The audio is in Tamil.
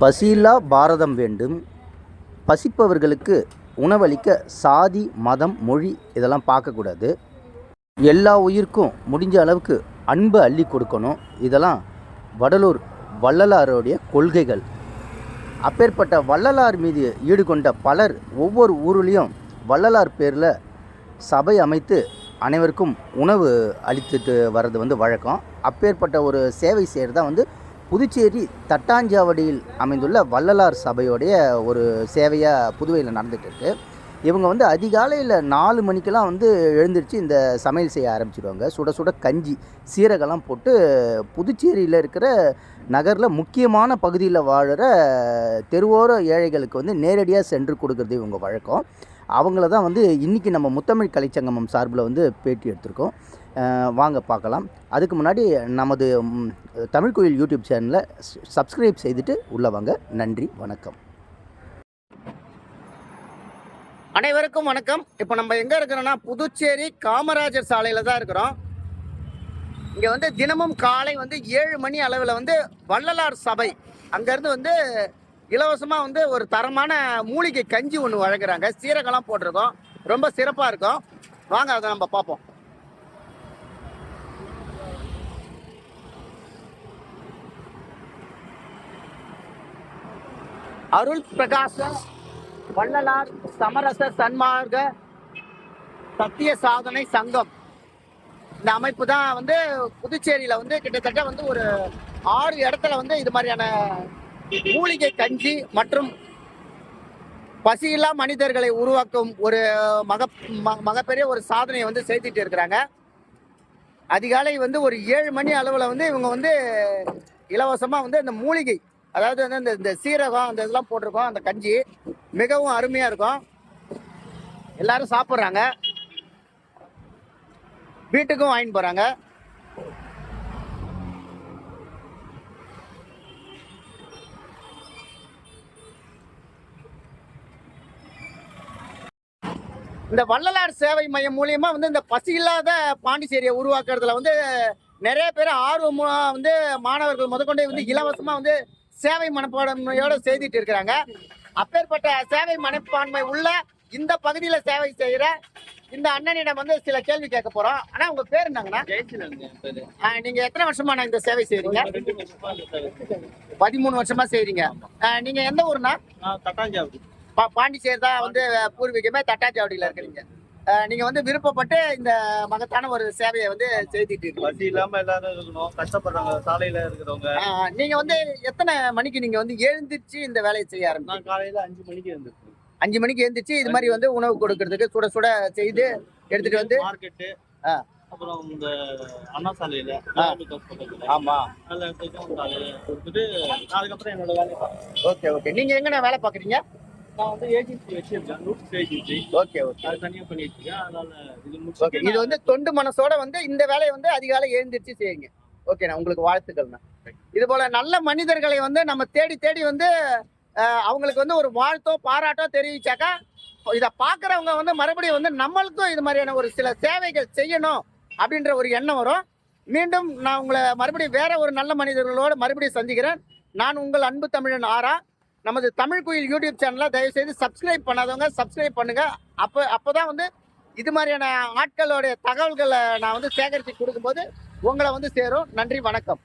பசியில்லா பாரதம் வேண்டும். பசிப்பவர்களுக்கு உணவளிக்க சாதி மதம் மொழி இதெல்லாம் பார்க்கக்கூடாது. எல்லா உயிருக்கும் முடிஞ்ச அளவுக்கு அன்பு அள்ளி கொடுக்கணும். இதெல்லாம் வடலூர் வள்ளலாருடைய கொள்கைகள். அப்பேற்பட்ட வள்ளலார் மீது ஈடுகொண்ட பலர் ஒவ்வொரு ஊர்லேயும் வள்ளலார் பேரில் சபை அமைத்து அனைவருக்கும் உணவு அளித்துட்டு வர்றது வந்து வழக்கம். அப்பேற்பட்ட ஒரு சேவை செய்கிறது தான் வந்து புதுச்சேரி தட்டாஞ்சாவடியில் அமைந்துள்ள வள்ளலார் சபையோடைய ஒரு சேவையாக புதுவையில் நடந்துகிட்டு இருக்கு. இவங்க வந்து அதிகாலையில் நாலு மணிக்கெல்லாம் வந்து எழுந்திரிச்சு இந்த சமையல் செய்ய ஆரம்பிச்சிடுவாங்க சுட சுட கஞ்சி சீரகெல்லாம் போட்டு புதுச்சேரியில் இருக்கிற நகரில் முக்கியமான பகுதியில் வாழுற தெருவோர ஏழைகளுக்கு வந்து நேரடியாக சென்று கொடுக்குறது இவங்க வழக்கம். அவங்கள தான் வந்து இன்றைக்கி நம்ம முத்தமிழ் கலைச்சங்கமம் சார்பில் வந்து பேட்டி எடுத்திருக்கோம். வாங்க பார்க்கலாம். அதுக்கு முன்னாடி நமது தமிழ் கோயில் யூடியூப் சேனலை சப்ஸ்கிரைப் செய்துட்டு உள்ளே வாங்க. நன்றி வணக்கம். அனைவருக்கும் வணக்கம். இப்போ நம்ம எங்கே இருக்கிறோம்னா புதுச்சேரி காமராஜர் சாலையில் தான் இருக்கிறோம். இங்கே வந்து தினமும் காலை வந்து ஏழு மணி அளவில் வந்து வள்ளலார் சபை. அங்கேருந்து வந்து இலவசமாக வந்து ஒரு தரமான மூலிகை கஞ்சி ஒன்று வழங்குறாங்க. சீரகம்லாம் போட்டிருக்கோம். ரொம்ப சிறப்பாக இருக்கும். வாங்க அதை நம்ம பார்ப்போம். அருள் பிரகாச வள்ளலார் சமரச சன்மார்க்க சத்திய சாதனை சங்கம். இந்த அமைப்பு தான் வந்து புதுச்சேரியில வந்து கிட்டத்தட்ட வந்து ஒரு ஆறு இடத்துல வந்து இது மாதிரியான மூலிகை கஞ்சி மற்றும் பசியில்லா மனிதர்களை உருவாக்கும் ஒரு மக ம- மகப்பெரிய ஒரு சாதனையை வந்து செய்துட்டு இருக்கிறாங்க. அதிகாலை வந்து ஒரு ஏழு மணி அளவில் வந்து இவங்க வந்து இலவசமாக வந்து இந்த மூலிகை அதாவது வந்து இந்த இந்த சீரகம் அந்த இதெல்லாம் போட்டிருக்கோம் அந்த கஞ்சி மிகவும் அருமையாக இருக்கும். எல்லாரும் சாப்பிட்றாங்க. வீட்டுக்கும் வாங்கிட்டு போகிறாங்க இந்த வள்ளலார் சேவை மையம் மூலியமா வந்து இந்த பசி இல்லாத பாண்டிச்சேரியை உருவாக்குறதுல வந்து நிறைய பேர் ஆர்வமா வந்து மாணவர்கள் முதற்கொண்டே வந்து இலவசமா வந்து சேவை மனப்பான்மையோட செய்துட்டு இருக்கிறாங்க. அப்பேற்பட்ட சேவை மனப்பான்மை உள்ள இந்த பகுதியில சேவை செய்யற இந்த அண்ணனிடம் வந்து சில கேள்வி கேட்க போறோம். ஆனா உங்க பேர் என்னங்கண்ணா? நீங்க எத்தனை வருஷமா இந்த சேவை செய்றீங்க பதிமூணு வருஷமா செய்றீங்க. ஆஹ் நீங்க எந்த ஊர்னா பா- பாண்டிச்சேரி தான் வந்து பூர்வீகமே தட்டாச்சாவடியில இருக்கிறீங்க ஆஹ் நீங்க வந்து விருப்பப்பட்டு இந்த மகத்தான ஒரு சேவையை வந்து செய்துட்டு இருக்கீங்க. பசி இல்லாம எல்லாரும் இருக்கணும் கஷ்டப்படுறாங்க சாலையில இருக்கிறவங்க. ஆஹ் நீங்க வந்து எத்தனை மணிக்கு நீங்க வந்து எழுந்திருச்சு இந்த வேலையை செய்ய ஆரம்பிச்சீங்க? நான் காலையில அஞ்சு மணிக்கு இருந்திருக்கேன் அஞ்சு மணிக்கு எழுந்திருச்சு இது மாதிரி வந்து உணவு கொடுக்கறதுக்கு சுட சுட செய்து எடுத்துட்டு வந்து மார்க்கெட்டு. அப்புறம் இந்த அண்ணா சாலையில ஆமா. அதுக்கப்புறம் என்னோட பார்ப்பேன். Okay okay. நீங்க எங்கண்ணா வேலை பாக்குறீங்க நான் வந்து ஏஜென்சி வச்சிருக்கேன். ரூட் ஏஜென்சி ஓகே ஓகே அது தனியா பண்ணிட்டு இருக்கேன் அதனால இது ஓகே முடிச்சுட்டு இது வந்து தொண்டு மனசோட வந்து இந்த வேலையை வந்து அதிகாலை எழுந்திருச்சு செய்யுங்க. ஓகேண்ணா உங்களுக்கு வாழ்த்துக்கள்ண்ணா இது போல நல்ல மனிதர்களை வந்து நம்ம தேடி தேடி வந்து அவங்களுக்கு வந்து ஒரு வாழ்த்தோ பாராட்டோ தெரிவிச்சாக்கா இதை பார்க்குறவங்க வந்து மறுபடியும் வந்து நம்மளுக்கும் இது மாதிரியான ஒரு சில சேவைகள் செய்யணும் அப்படின்ற ஒரு எண்ணம் வரும். மீண்டும் நான் உங்களை மறுபடியும் வேற ஒரு நல்ல மனிதர்களோடு மறுபடியும் சந்திக்கிறேன். நான் உங்கள் அன்பு தமிழன் ஆரா. நமது தமிழ் கோயில் யூடியூப் சேனலை தயவுசெய்து சப்ஸ்கிரைப் பண்ணாதவங்க சப்ஸ்கிரைப் பண்ணுங்கள் அப்போ அப்போ தான் வந்து இது மாதிரியான ஆட்களுடைய தகவல்களை நான் வந்து சேகரித்து கொடுக்கும்போது உங்களை வந்து சேரும். நன்றி வணக்கம்.